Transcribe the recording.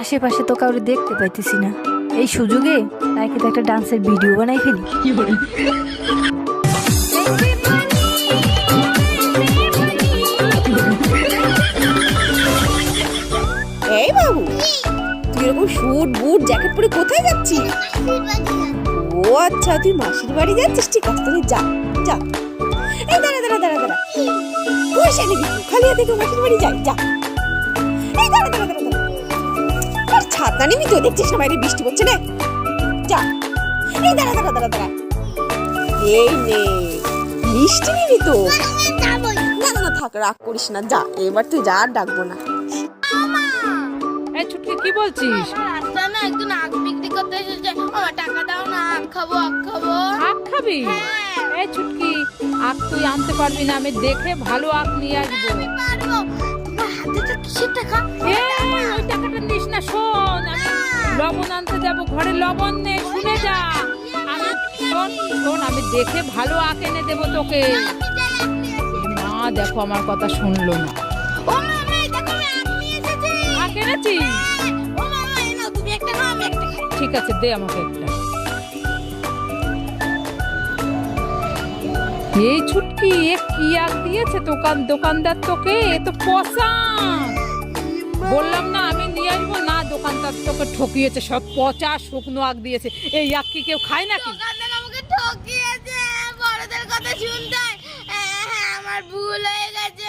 আশেপাশে তো কাউরে দেখতে পাইতেছি না। এই সুযোগে তাই কিন্তু একটা ডান্সের ভিডিও বানাই ফেলি। এই বাবু তুই এরকম শুট বুট, জ্যাকেট পরে কোথায় যাচ্ছিস? ও আচ্ছা তুই মাসির বাড়ি যাচ্ছিস? ঠিক আছে, তাহলে যা যা। এই দাঁড়া দাঁড়া দাঁড়া দাঁড়া। পয়সা নিবি খালি হাতে কেউ মাসির বাড়ি যাই, যা। এই দাঁড়া দাঁড়া দাঁড়া। আর ছাতা নিবি তো দেখছিস না বাইরে বৃষ্টি পড়ছে না। যা। এই দাঁড়া দাঁড়া দাঁড়া দাঁড়া। এই নে মিষ্টি নিবি তো। না না না থাক রাগ করিস না। যা এবার তুই যা আর ডাকবো না। এই ছুটকি কি বলছিস? রাস্তা না একজন আখ বিক্রি করতে এসেছে। আমার টাকা দাও না আখ খাব আখ খাব। আখ খাবি? হ্যাঁ। এই ছুটকি আখ তুই আনতে পারবি না আমি দেখে ভালো আখ নিয়ে আসব। তোমার হাতে তো কিসের টাকা? লবণ আনতে যাব ঘরে লবণ নেই শুনে যা। আমি শোন শোন আমি দেখে ভালো আখ এনে দেবো তোকে। মা দেখো আমার কথা শুনলো না। এনেছিস? খাই। ঠিক আছে দে আমাকে একটা। এই ছুটকি এ কি আগ দিয়েছে দোকান দোকানদার তোকে? এ তো পচা। বললাম না আমি নিয়ে আসব দোকানদার তোকে ঠকিয়েছে সব পচা শুকনো আগ দিয়েছে। এই আগ কি কেউ খায় নাকি? দোকানদার আমাকে ঠকিয়েছে বড়দের কথা শুনতে হ্যাঁ, আমার ভুল হয়ে গেছে।